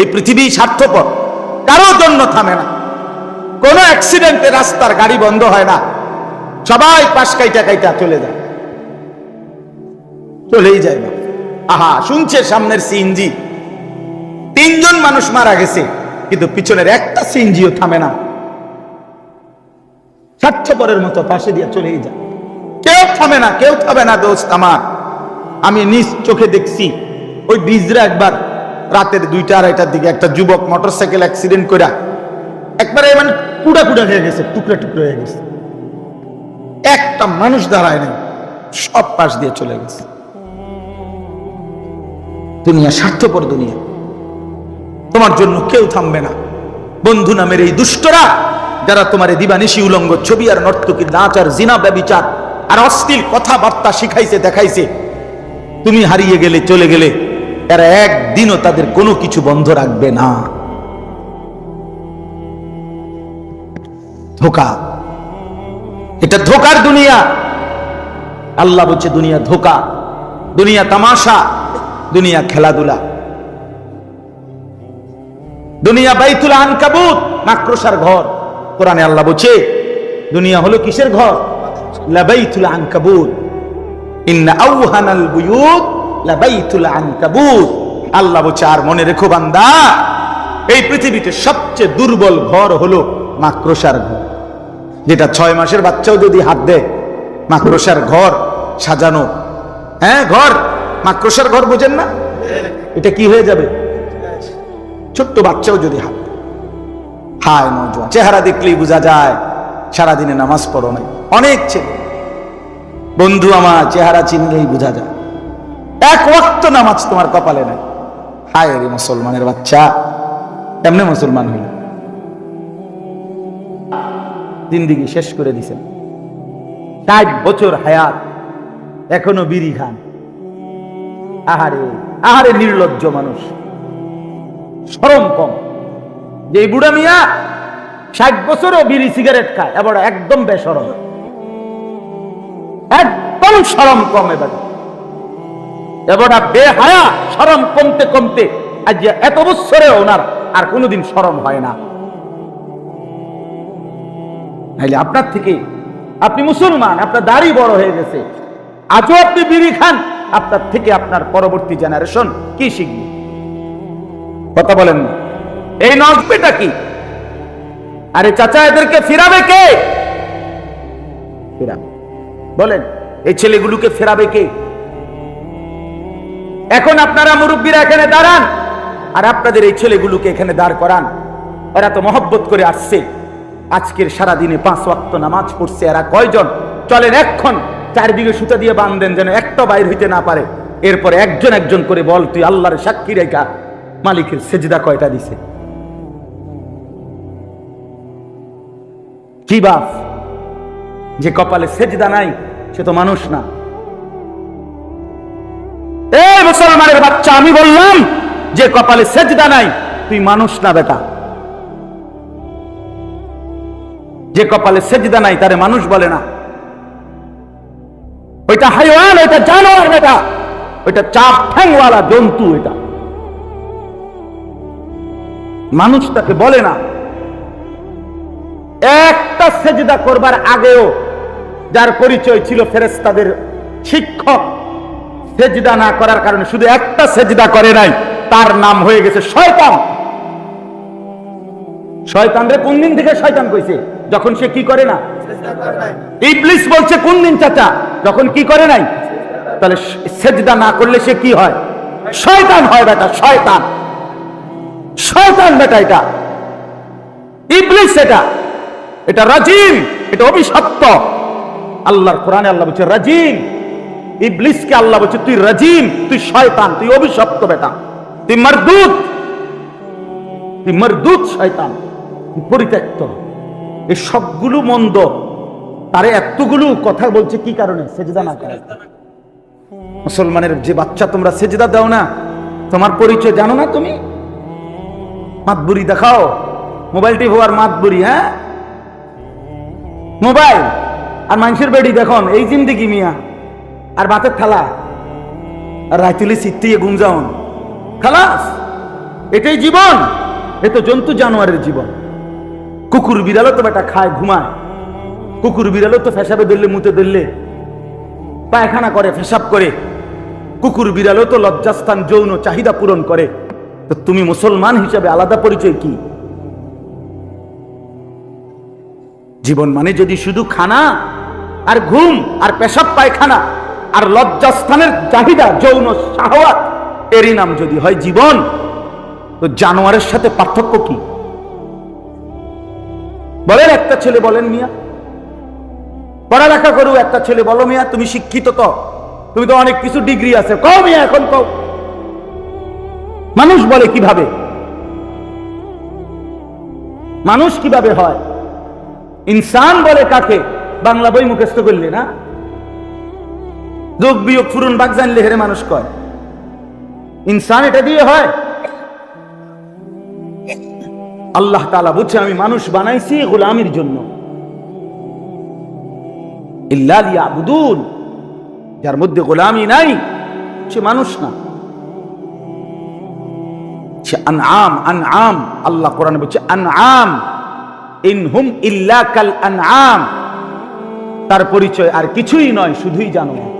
এই পৃথিবী স্বার্থপর, কারোর জন্য থামে না। কোনো অ্যাক্সিডেন্টে রাস্তার গাড়ি বন্ধ হয় না। সবাই পাশ কাইটা কাইটা চলে যায়। চলেই যায় না। আহা, শুনছে সামনের সিএনজি তিনজন মানুষ মারা গেছে, কিন্তু পিছনের একটা সিএনজিও থামে না। স্বার্থপরের মতো পাশে দিয়ে চলেই যায়। কেউ থামে না, কেউ থামে না, দোস্ত আমার। আমি নিজ চোখে দেখছি, ওই বিজরা একবার রাতের দুইটা, আড়াইটার দিকে একটা যুবক মোটরসাইকেল অ্যাক্সিডেন্ট করে একবারে মানে কুড়া কুড়া হয়ে গেছে, টুকরা টুকরা হয়ে গেছে। একটা মানুষ দাঁড়ায় নাই, সব পাশ দিয়ে চলে গেছে। দুনিয়া স্বার্থপর দুনিয়া। তোমার জন্য কেউ থামবে না। বন্ধু নামের এই দুষ্টরা, যারা তোমার দিবানিশি উলঙ্গ ছবি আর নর্তকী নাচ আর জিনা ব্যবিচার আর অশ্লীল কথাবার্তা শিখাইছে, দেখাইছে, তুমি হারিয়ে গেলে, চলে গেলে এরা একদিনও তাদের কোনো কিছু বন্ধ রাখবে না। ধোকা। এটা ধোকার দুনিয়া। আল্লাহ বলছে, দুনিয়া ধোকা, দুনিয়া তামাশা, দুনিয়া খেলাধুলা। দুনিয়া বাইতুল আনকাবুত, মাকড়সার ঘর। কোরআনে আল্লাহ বলছে, দুনিয়া হলো কিসের ঘর? লাবাইতুল আনকাবুত। ইন্না আউহানাল বুয়ুত আল্লাহ বলছে, আর মনে রেখো বান্দা, এই পৃথিবীতে সবচেয়ে দুর্বল ঘর হলো মাকড়সার ঘর। যেটা ছয় মাসের বাচ্চাও যদি হাত দেয়, মাকড়সার ঘর সাজানো। হ্যাঁ ঘর, মাকড়সার ঘর বোঝেন না? এটা কি হয়ে যাবে? ছোট্ট বাচ্চাও যদি হাত হায় নজওয়ান, চেহারা দেখলেই বোঝা যায়, সারাদিনে নামাজ পড়ো নাই। অনেক ছেলে। বন্ধু আমার, চেহারা চিনলেই বোঝা যায়। এক ওয়াক্ত নামাজ তোমার কপালে নাই। হায় রে মুসলমানের বাচ্চা, এমনি মুসলমান হইল। জিন্দিগি শেষ করে দিছেন। ষাট বছর হায়াত, এখনও বিড়ি খান। আহারে আহারে নির্লজ্জ মানুষ। সরম কম। যে বুড়া মিয়া ষাট বছরও বিড়ি সিগারেট খায় এবার একদম বেসরম একদম সরম কম এবার। এবার বেহায়া সরম কমতে কমতে আজ এত বছরে ওনার আর কোনোদিন সরম হয় না। আপনার থেকে আপনি মুসলমান, আপনার দাড়ি বড় হয়ে গেছে। আজও আপনি বিড়ি খান, আপনার থেকে আপনার পরবর্তী জেনারেশন কি শিখবে? কথা বলেন এই নজবেটা কি? আরে চাচা, এদেরকে ফিরাবে কে? ফিরাবে। বলেন, এই ছেলেগুলোকে ফেরাবে কে? এখন আপনারা মুরব্বীরা এখানে দাঁড়ান। আর আপনাদের এই ছেলেগুলোকে এখানে দাঁড় করান। ওরা তো মহব্বত করে আসছে। আজকের সারা দিনে পাঁচ ওয়াক্ত নামাজ পড়ছে এরা কয়জন? চলেন এক্ষণ চারদিকে সুতা দিয়ে বাঁধেন যেন একটা বাইর হইতে না পারে। এরপরে একজন একজন করে বল, তুই আল্লাহর সাক্ষী রেখা। মালিকের সেজদা কয়টা দিছে? কি বাপ? যে কপালে সেজদা নাই, সে তো মানুষ না। মুসলমানের বাচ্চা, আমি বললাম যে কপালে সেজদা নাই, তুই মানুষ না বেটা। যে কপালে সেজদা নাই, তারে মানুষ বলে না। ওইটা হাইওয়ান, ওইটা জানোয়ার বেটা। ওইটা চাপ ঠ্যাংওয়ালা জন্তু এটা। মানুষ তাকে বলে না। একটা সেজদা করবার আগেও যার পরিচয় ছিল ফেরেস্তাদের শিক্ষক সেজদা না করার কারণে শুধু একটা সেজদা করে নাই, তার নাম হয়ে গেছে শয়তান। শয়তান রে, কোন দিন থেকে শয়তান কইছে? যখন সে কি করে না? ইবলিস বলছে, কোন দিন চাচা? যখন কি করে নাই? তাহলে সেজদা না করলে সে কি হয়? শয়তান হয় বেটা, শয়তান। শয়তান বেটা এটা। ইবলিস এটা। এটা রাজিম, এটা অভিশপ্ত। আল্লাহর কোরআনে আল্লাহ বলছে, রাজিম। ইবলিসকে আল্লাহ বলছে, তুই রাজিম, তুই শয়তান, তুই অভিশপ্ত বেটা, তুই মরদুত তুই মরদুত শয়তান পরিত্যক্ত। এই সবগুলো মন্দ, তারে এতগুলো কথা বলছে কি কারণে? সেজদা না করে মুসলমানের যে বাচ্চা তোমরা সেজদা দাও না, তোমার পরিচয় জানো না তুমি? মাতবুরি দেখাও। মোবাইল টিপ হওয়ার মাতবুরি হ্যাঁ? মোবাইল আর মানুষের বেডি দেখুন, এই জিন্দিগি মিয়া। আর বাতের থালা। আর রাইতুলি সিটিয়ে গুমজাউন খালাস, এটাই জীবন। এ তো জন্তু জানোয়ারের জীবন। কুকুর বিড়ালও তো বেটা খায়, ঘুমায়। কুকুর বিড়ালও তো ফেসাবে ধরলে মুতে ধরলে পায়খানা করে, ফেসাব করে। কুকুর বিড়ালও তো লজ্জাস্থান, যৌন চাহিদা পূরণ করে। তো তুমি মুসলমান হিসাবে আলাদা পরিচয় কি? জীবন মানে যদি শুধু খানা আর ঘুম আর পেশাব পায়খানা আর লজ্জাস্থানের চাহিদা, যৌন শাহওয়াত এরই নাম যদি হয় জীবন, তো জানোয়ারের সাথে পার্থক্য কি? বলেন, একটা ছেলে বলেন মিয়া। পড়ালেখা করু একটা ছেলে বলো মিয়া, তুমি শিক্ষিত তো, তুমি তো অনেক কিছু ডিগ্রি আছে, কও মিয়া এখন কও। মানুষ বলে কীভাবে? মানুষ কীভাবে হয়? ইনসান বলে কাকে? বাংলা বই মুখস্থ করলে না? যোগ বিয়োগ ফুরন বাগ জানলে হেরে মানুষ কয়। ইনসান এটা দিয়ে হয়। আল্লাহ তালা আমি মানুষ বানাইছি গোলামির জন্য। ইয়াবুদুন যার মধ্যে গোলামি নাই, সে মানুষ না। সে আনআম আনআম। আল্লাহ কোরআনে বলছে, আনআম। ইনহুম ইল্লা কাল আনআম। তার পরিচয় আর কিছুই নয়, শুধুই জানো।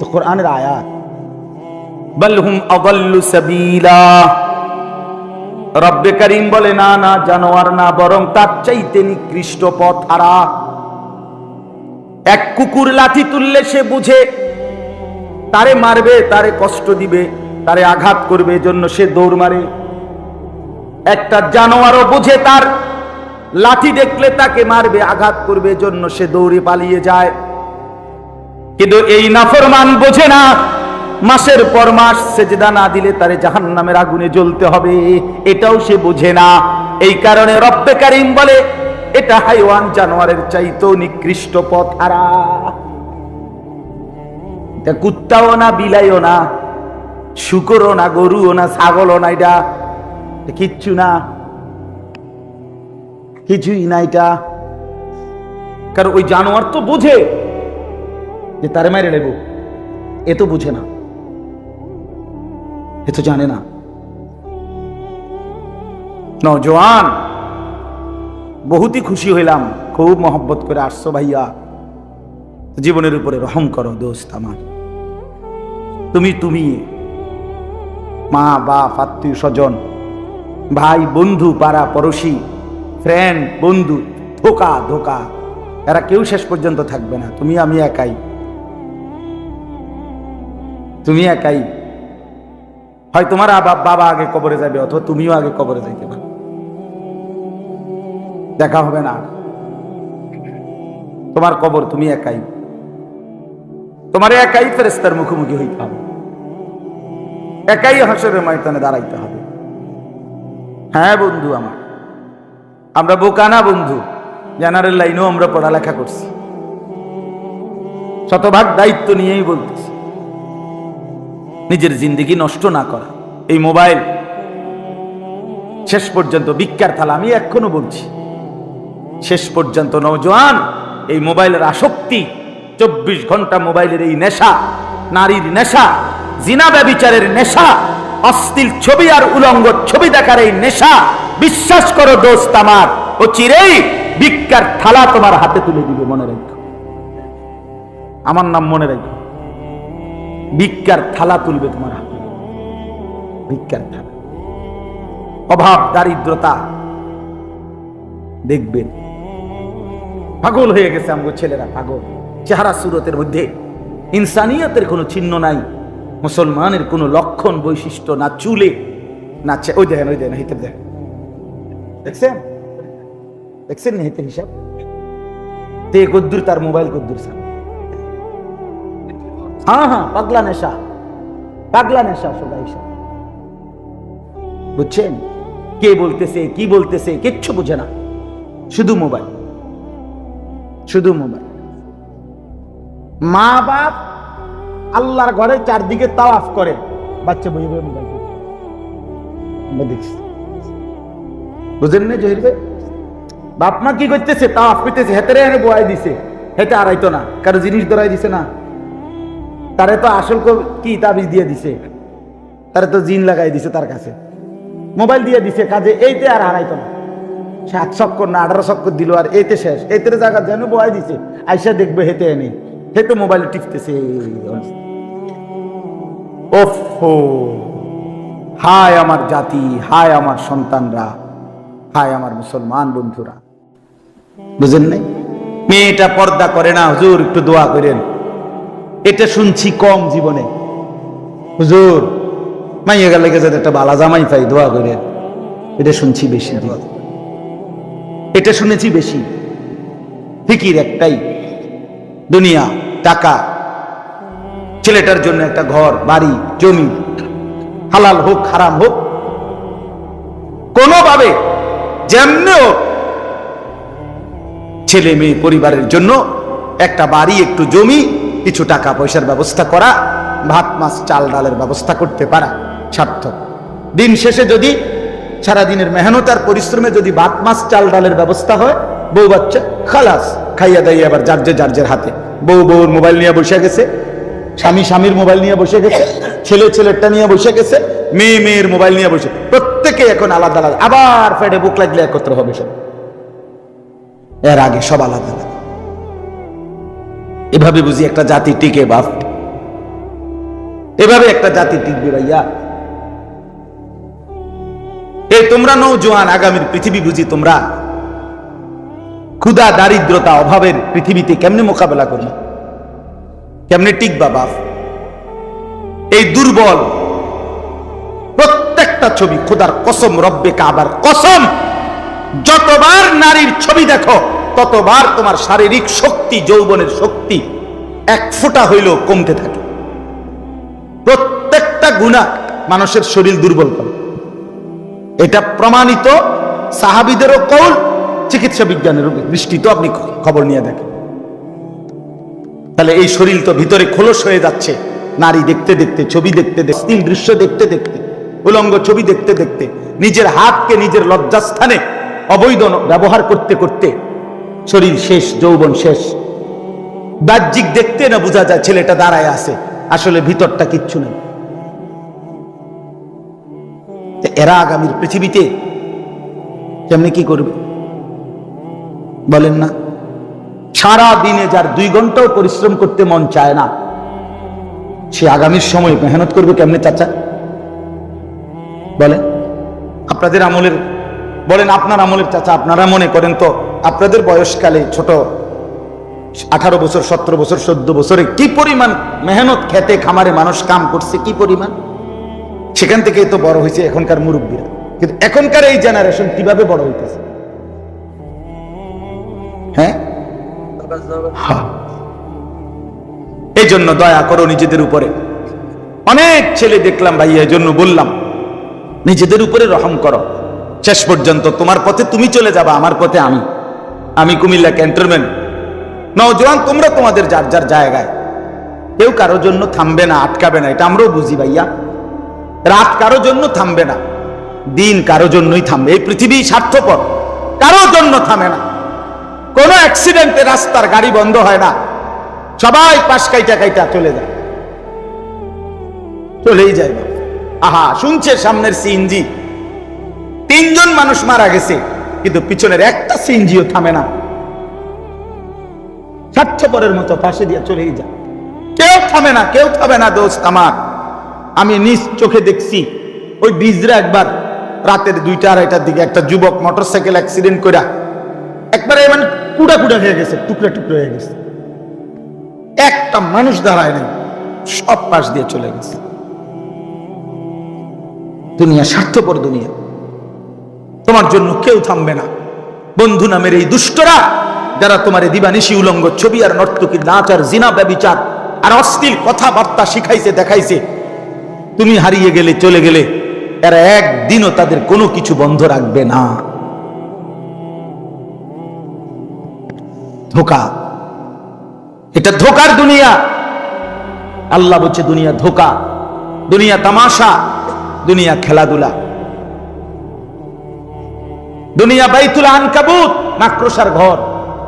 তো কোরআনের আয়াত বল হুম আদাল্লু সাবিলা রব্বে করিম বলে না না জানোয়ার না বরং তার চাইতে নিকৃষ্ট পথ হারা এক কুকুর লাঠি তুললে সে বুঝে, তারে মারবে, তারে কষ্ট দিবে, তারে আঘাত করবে, এজন্য সে দৌড় মারে। একটা জানোয়ারও বুঝে তার লাঠি দেখলে তাকে মারবে, আঘাত করবে, এজন্য সে দৌড়ে পালিয়ে যায়। কিন্তু এই নাফরমান বোঝে না, মাসের পর মাস সেজদা না দিলে তারে জাহান নামের আগুনে জ্বলতে হবে, এটাও সে বোঝে না। এই কারণে রব্বে কারিম বলে, এটা হাইওয়ান জানোয়ারের চাইতেও নিকৃষ্ট পথ হারা। এটা কুত্তাও না, বিলাইও না, শুকরও না, গরুও না, ছাগলও না এটা। কিচ্ছু না, কিছুই না এটা। কারণ ওই জানোয়ার তো বোঝে যে তারে মারে নেব, এ তো বুঝে না। এ তো জানে না। নজওয়ান বহুতই খুশি হইলাম, খুব মহব্বত করে আসছো ভাইয়া। জীবনের উপরে রহম করো দোস্ত আমার। তুমি তুমি, মা, বাপ, আত্মীয় স্বজন, ভাই, বন্ধু, পাড়া, পড়োশি ফ্রেন্ড বন্ধু, ধোকা ধোকা, এরা কেউ শেষ পর্যন্ত থাকবে না। তুমি, আমি একাই। তুমি একাই। হয় তোমার বাবা আগে কবরে যাবে, অথবা তুমিও আগে কবরে যাইতে পারো। দেখা হবে না। তোমার কবর তুমি একাই। তোমার একাই ফেরেস্তার মুখোমুখি হইতে হবে। একাই হাসরের ময়দানে দাঁড়াইতে হবে। হ্যাঁ বন্ধু আমার। আমরা বোকানা বন্ধু। জেনারেল লাইনেও আমরা পড়ালেখা করছি। শতভাগ দায়িত্ব নিয়েই বলতেছি নিজের জিন্দগি নষ্ট না করা। এই মোবাইল শেষ পর্যন্ত ভিক্ষার থালা, আমি এখনও বলছি। শেষ পর্যন্ত নৌজওয়ান এই মোবাইলের আসক্তি, চব্বিশ ঘণ্টা মোবাইলের এই নেশা, নারীর নেশা, জিনা ব্যবিচারের নেশা অস্থির ছবি আর উলঙ্গ ছবি দেখার এই নেশা, বিশ্বাস করো দোস্ত আমার, ও চিরেই ভিক্ষার থালা তোমার হাতে তুলে দিবে, মনে রাখো। আমার নাম মনে রাখো। ভিক্ষার থালা তুলবে তোমার হাতে। ভিক্ষার থালা। অভাব, দারিদ্রতা। দেখবেন, পাগল হয়ে গেছে আমাকে ছেলেরা, পাগল। চেহারা সুরতের মধ্যে ইনসানিয়তের কোনো চিহ্ন নাই, মুসলমানের কোনো লক্ষণ, বৈশিষ্ট্য না চুলে, না ওই দেখেন ওই দেখেন, হিতের দেখেন। দেখছেন? দেখছেন না হিতের হিসাব? তে কদ্দুর তার মোবাইল গদ্দুর স্যার হ্যাঁ হ্যাঁ পাগলা নেশা। পাগলা নেশা সবাই বুঝছেন? কে বলতেছে, কি বলতেছে, কিচ্ছু বুঝে না। শুধু মোবাইল। শুধু মোবাইল। মা বাপ আল্লাহর ঘরে চারদিকে তাওয়াফ করে। বাচ্চা বই বই মোবাইল বুঝেন না জহির ভাই? বাপ মা কি করতেছে? তাওয়াফ করতেছে। হেতেরে এনে বয়াই দিছে। হেতে আড়াইতো না। কারও জিনিস ধরাই দিছে না। তারে তো আসল কো- তাবিজ দিয়ে দিছে? তারে তো জিন লাগাই দিছে তার কাছে। মোবাইল দিয়ে দিছে, কাজে এইতে আর হারাইতো না। সাত চক্কর না, আঠারো চক্কর দিল আর এইতে শেষ। এইতে জায়গা যেন বয়াই দিছে, আইসা দেখবে হেতে এনে। হেতে মোবাইলে টিপতেছে হায় আমার জাতি, হায় আমার সন্তানরা, হায় আমার মুসলমান বন্ধুরা। বুঝেন নাই? মেয়েটা পর্দা করে না, হুজুর একটু দোয়া করেন। এটা শুনছি কম জীবনে। হুজুর, মাইয়া গেলে গেছে একটা বালা জামাই পাই, দোয়া করে। এটা শুনছি বেশি। এটা শুনেছি বেশি। ফিকির একটাই। দুনিয়া, টাকা। ছেলেটার জন্য একটা ঘর, বাড়ি, জমি। হালাল হোক, হারাম হোক। কোনোভাবে যেমনি হোক, ছেলে মেয়ে পরিবারের জন্য একটা বাড়ি, একটু জমি কিছু টাকা পয়সার ব্যবস্থা করা, ভাত, মাছ, চাল, ডালের ব্যবস্থা করতে পারা সার্থক। দিন শেষে যদি সারা দিনের মেহনত আর পরিশ্রমে যদি ভাত, মাছ, চাল, ডালের ব্যবস্থা হয়, বউ বাচ্চা, খালাস, খাইয়া দাইয়া আবার যার যে যার যার হাতে। বউ বউর মোবাইল নিয়ে বসে গেছে, স্বামী স্বামীর মোবাইল নিয়ে বসে গেছে, ছেলে ছেলেরটা নিয়ে বসে গেছে, মেয়ে মেয়ের মোবাইল নিয়ে বসে, প্রত্যেকে এখন আলাদা আলাদা, আবার ফেডে বুক লাগলে একত্র হবে সব। এর আগে সব আলাদা আলাদা। এভাবে বুঝি একটা জাতি টিকে বাপ। এভাবে একটা জাতি টিকবে ভাইয়া। এই তোমরা নৌজোয়ান আগামীর পৃথিবী বুঝি তোমরা। ক্ষুধা, দারিদ্রতা, অভাবের পৃথিবীতে কেমনে মোকাবেলা করবে? কেমনে টিকবা বাপ? এই দুর্বল প্রত্যেকটা ছবি, খোদার কসম, রব্বে কাবার কসম। যতবার নারীর ছবি দেখো ততবার তোমার শারীরিক শক্তি, যৌবনের শক্তি এক ফোঁটা হইলেও কমতে থাকে। প্রত্যেকটা গুণা মানুষের শরীর দুর্বল করে। এটা প্রমাণিত সাহাবিদেরও কৌল, চিকিৎসা বিজ্ঞানের দৃষ্টিতে আপনি খবর নিয়ে দেখেন। তাহলে এই শরীর তো ভিতরে খোলস হয়ে যাচ্ছে। নারী দেখতে দেখতে, ছবি দেখতে দেখতে দৃশ্য দেখতে দেখতে, উলঙ্গ ছবি দেখতে দেখতে, নিজের হাতকে নিজের লজ্জাস্থানে অবৈধ ব্যবহার করতে করতে শরীর শেষ, যৌবন শেষ। বাহ্যিক দেখতে না বোঝা যায় ছেলেটা দাঁড়ায় আছে। আসলে ভিতরটা কিচ্ছু নেই। এরা আগামীর পৃথিবীতে কেমনি কি করবে? বলেন না। সারা দিনে যার দুই ঘন্টাও পরিশ্রম করতে মন চায় না, সে আগামীর সময় মেহনত করবে কেমনে চাচা? বলেন। আপনাদের আমলের, বলেন আপনার আমলের চাচা, আপনারা মনে করেন তো আপনাদের বয়সকালে ছোট, আঠারো বছর, সতেরো বছর, চোদ্দ বছরে কি পরিমাণ মেহনত খেতে খামারে মানুষ কাম করছে? কি পরিমাণ? সেখান থেকে তো বড় হয়েছে এখনকার মুরব্বীরা। কিন্তু এখনকার এই জেনারেশন কীভাবে বড় হইতেছে? হ্যাঁ। এই জন্য দয়া করো নিজেদের উপরে। অনেক ছেলে দেখলাম ভাই, এই জন্য বললাম, নিজেদের উপরে রহম করো। শেষ পর্যন্ত তোমার পথে তুমি চলে যাবা, আমার পথে আমি। আমি কুমিল্লা ক্যান্টনমেন্ট। নওজোয়ান তোমরা তোমাদের যার যার জায়গায়। কেউ কারোর জন্য থামবে না, আটকাবে না, এটা আমরাও বুঝি ভাইয়া। রাত কারও জন্য থামবে না, দিন কারও জন্যই থামবে। এই পৃথিবী স্বার্থপর, কারও জন্য থামে না। কোনো অ্যাক্সিডেন্টে রাস্তার গাড়ি বন্ধ হয় না। সবাই পাশ কাইটা কাইটা চলে যায়। চলেই যায় আহা, শুনছে সামনের সিএনজি। তিনজন মানুষ মারা গেছে। কিন্তু পিছনের একটা সিএনজিও থামে না। স্বার্থপরের মতো পাশে দিয়ে চলেই যায় কেউ থামে না, কেউ থামে না দোস্ত আমার। আমি নিজ চোখে দেখছি, ওই বিজরা একবার রাতের দুইটা আড়াইটার দিকে একটা যুবক মোটরসাইকেল অ্যাক্সিডেন্ট করে একবারে মানে কুড়া কুড়া হয়ে গেছে, টুকরা টুকরা হয়ে গেছে। একটা মানুষ দাঁড়ায় নাই, সব পাশ দিয়ে চলে গেছে। দুনিয়া স্বার্থপর দুনিয়া। তোমার জন্য কেউ থামবে না। বন্ধু নামের এই দুষ্টরা, যারা তোমার দিবানিশি উলঙ্গ ছবি আর নর্তকী নাচ আর জিনা ব্যবিচার আর অশ্লীল কথাবার্তা শিখাইছে, দেখাইছে, তুমি হারিয়ে গেলে, চলে গেলে, এরা একদিনও তাদের কোনো কিছু বন্ধ রাখবে না। ধোকা। এটা ধোকার দুনিয়া। আল্লাহ বলছে, দুনিয়া ধোকা, দুনিয়া তামাশা, দুনিয়া খেলাধুলা। দুনিয়া বাইতুল আনকাবুত, মাকড়সার ঘর।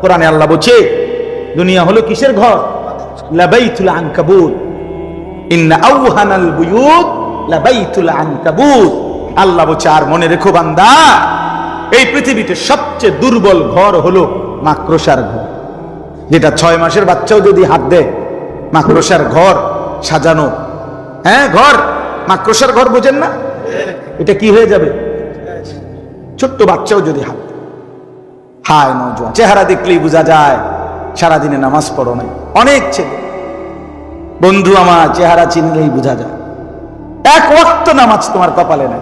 কোরআনে আল্লাহ বলছে, দুনিয়া হলো কিসের ঘর? লাবাইতুল আনকাবুত। ইন্না আওহানাল বুয়ুত লাবাইতুল আনকাবুত। আল্লাহ বলছে, আর মনে রেখো বান্দা, এই পৃথিবীতে সবচেয়ে দুর্বল ঘর হলো মাকড়সার ঘর। যেটা ছয় মাসের বাচ্চাও যদি হাত দেয়, মাকড়সার ঘর সাজানো। হ্যাঁ ঘর, মাকড়সার ঘর বোঝেন না? এটা কি হয়ে যাবে? ছোট্ট বাচ্চাও যদি হাত হায় নজওয়ান, চেহারা দেখলেই বোঝা যায় সারাদিনে নামাজ পড়ো নাই। অনেক ছেলে। বন্ধু আমার, চেহারা চিনলেই বোঝা যায়। এক ওয়াক্ত নামাজ তোমার কপালে নাই।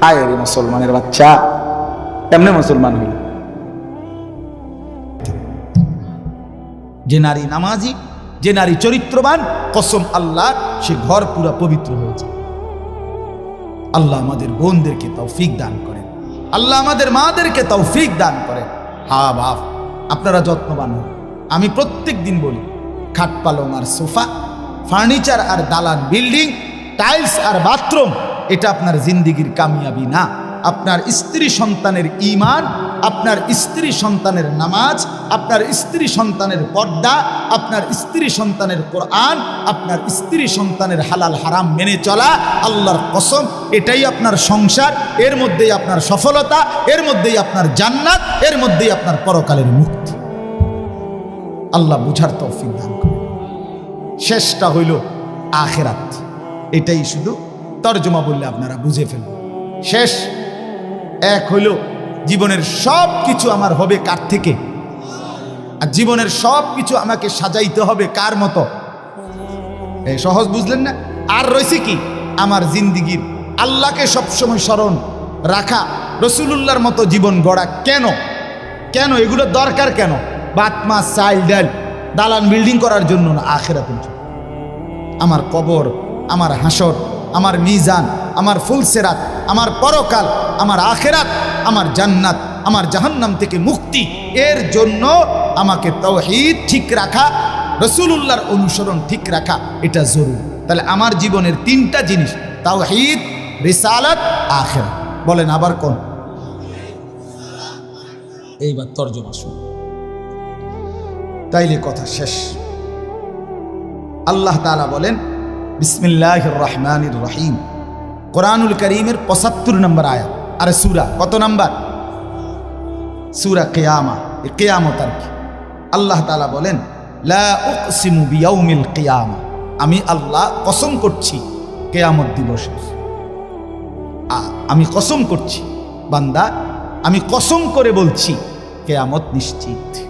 হায় রে মুসলমানের বাচ্চা, কেমনে মুসলমান হইল? যে নারী নামাজি, যে নারী চরিত্রবান, কসম আল্লাহ, সে ঘর পুরা পবিত্র হয়েছে। আল্লাহ আমাদের বোনদেরকে তৌফিক দান করেন। আল্লাহ আমাদের মাদেরকে তৌফিক দান করেন। হা, বাপ, আপনারা যত্নবান হন। আমি প্রত্যেক দিন বলি, খাট পালং আর সোফা, ফার্নিচার আর দালান বিল্ডিং, টাইলস আর বাথরুম, এটা আপনার জিন্দিগির কামিয়াবি না। আপনার স্ত্রী সন্তানের ইমান আপনার স্ত্রী সন্তানের নামাজ, আপনার স্ত্রী সন্তানের পর্দা, আপনার স্ত্রী সন্তানের কোরআন, আপনার স্ত্রী সন্তানের হালাল হারাম মেনে চলা আল্লাহর কসম, এটাই আপনার সংসার, এর মধ্যেই আপনার সফলতা, এর মধ্যেই আপনার জান্নাত, এর মধ্যেই আপনার পরকালের মুক্তি। আল্লাহ বুঝার তৌফিক দান করে শেষটা হইল আখেরাত। এটাই শুধু তর্জমা বললে আপনারা বুঝে ফেলুন। শেষ এক হইল জীবনের সব কিছু আমার হবে কার থেকে? আর জীবনের সব কিছু আমাকে সাজাইতে হবে কার মতো? সহজ বুঝলেন না? আর রয়েছে কি? আমার জিন্দিগির আল্লাহকে সবসময় স্মরণ রাখা, রসুলুল্লাহর মতো জীবন গড়া কেন? কেন? এগুলো দরকার কেন? বাত মাছ চাইল ডাল, দালান বিল্ডিং করার জন্য না জন্য? আমার কবর, আমার হাসর আমার মিজান, আমার ফুলসেরাত আমার পরকাল, আমার আখেরাত, আমার জান্নাত, আমার জাহান্নাম থেকে মুক্তি। এর জন্য আমাকে তৌহিদ ঠিক রাখা, রসুলুল্লাহর অনুসরণ ঠিক রাখা, এটা জরুরি। তাহলে আমার জীবনের তিনটা জিনিস তাওহিদ রিসালাত আখের বলেন আবার কোন? এইবার তর্জমা শুন তাইলে কথা শেষ। আল্লাহ তালা বলেন বিসমিল্লাহ রহমানির রহিম। কোরআনুল করিমের পঁচাত্তর নম্বর আয়াত। আরে সুরা, কত নম্বর? সুরা কেয়ামা এ কেয়ামত আর কি। আল্লাহ তাআলা বলেন কিয়ামা। আমি আল্লাহ কসম করছি কেয়ামত দিবসের আ- আমি কসম করছি, বান্দা, আমি কসম করে বলছি কেয়ামত নিশ্চিত।